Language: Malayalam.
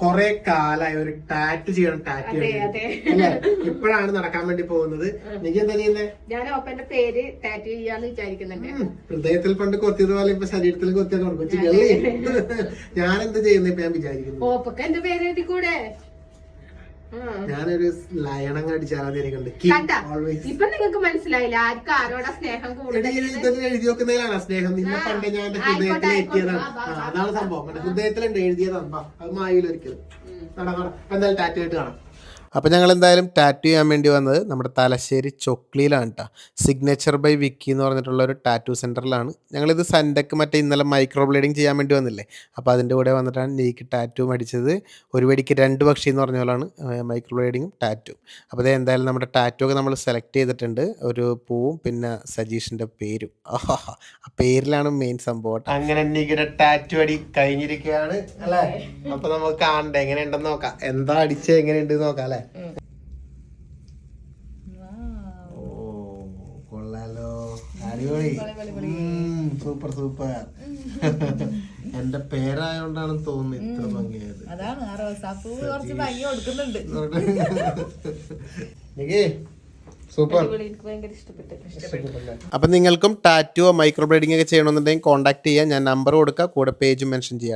കൊറേ കാലായി ഒരു ടാറ്റു ചെയ്യണം ടാറ്റു. അല്ലേ? ഇപ്പോഴാണ് നടക്കാൻ വേണ്ടി പോകുന്നത്. നീ എന്താ ചെയ്യുന്നേ? ഞാൻ ഓപ്പന്റെ പേര് ടാറ്റു ചെയ്യാന്ന് വിചാരിക്കുന്നുണ്ട്. ഉം, ഹൃദയത്തിൽ പണ്ട് കൊത്തിയത് പോലെ ഇപ്പൊ ശരീരത്തിൽ കൊത്തിയത് ഞാൻ എന്ത് ചെയ്യുന്നു ഇപ്പൊ ഞാൻ വിചാരിക്കുന്നു. ഓപ്പൊക്കെ എന്റെ പേര് എഴുതി കൂടെ. ഞാനൊരു ലയണം അടിച്ചാലാതിരിക്കുന്നുണ്ട് ഇപ്പൊ നിങ്ങൾക്ക് മനസ്സിലായില്ല? ആർക്കും ആരോടാ സ്നേഹം കൂടുതൽ എഴുതി വെക്കുന്നതിലാണ് സ്നേഹം? നിന്നെ പണ്ട് ഞാൻ എന്റെ ഹൃദയത്തിൽ എത്തിയതാണ് അതാണ് സംഭവം. എന്റെ ഹൃദയത്തിലുണ്ട് എഴുതിയതാണ്. അത് മായിലൊരിക്കലും നടക്കണം. എന്തായാലും ടാറ്റു ആയിട്ട് കാണാം. അപ്പോൾ ഞങ്ങൾ എന്തായാലും ടാറ്റു ചെയ്യാൻ വേണ്ടി വന്നത് നമ്മുടെ തലശ്ശേരി ചൊക്ലിയിലാണ് കേട്ടോ സിഗ്നേച്ചർ ബൈ വിക്കി എന്ന് പറഞ്ഞിട്ടുള്ള ഒരു ടാറ്റു സെന്ററിലാണ് ഞങ്ങളിത് സൻഡക്ക് മറ്റേ ഇന്നലെ മൈക്രോ ബ്ലീഡിങ് ചെയ്യാൻ വേണ്ടി വന്നില്ലേ? അപ്പോൾ അതിന്റെ കൂടെ വന്നിട്ടാണ് നീക്ക് ടാറ്റു അടിച്ചത് ഒരു വെടിക്ക് രണ്ട് പക്ഷി എന്ന് പറഞ്ഞ പോലാണ് മൈക്രോ ബ്ലീഡിങ്ങും ടാറ്റു അപ്പോൾ അത് എന്തായാലും നമ്മുടെ ടാറ്റു ഒക്കെ നമ്മൾ സെലക്ട് ചെയ്തിട്ടുണ്ട്. ഒരു പൂവും പിന്നെ സജീഷിന്റെ പേരും. ആഹാ ആ പേരിലാണ് മെയിൻ സംഭവം അങ്ങനെ നീക്കിയുടെ ടാറ്റു അടി കഴിഞ്ഞിരിക്കുകയാണ് അല്ലേ? അപ്പോൾ നമുക്ക് കാണണ്ടേ? എങ്ങനെയുണ്ടെന്ന് നോക്കാം. എന്താ അടിച്ചത്? എങ്ങനെയുണ്ട് നോക്കാം അല്ലേ? ഓ കൊള്ളാലോ അടിപൊളി. Super super. എന്റെ പേരായോണ്ടാണ് തോന്നുന്നു ഇത്ര ഭംഗിയായത്. അതാണ് ആ റോസാപ്പൂ കുറച്ച് ഭംഗി കൊടുക്കുന്നുണ്ട്. സൂപ്പർ. എനിക്ക് ഭയങ്കര ഇഷ്ടപ്പെട്ടു. അപ്പം നിങ്ങൾക്കും ടാറ്റുവോ മൈക്രോ ബ്ലീഡിംഗ് ഒക്കെ ചെയ്യണമെന്നുണ്ടെങ്കിൽ കോൺടാക്ട് ചെയ്യാം ഞാൻ നമ്പർ കൊടുക്കാം. കൂടെ പേജ് മെൻഷൻ ചെയ്യാം.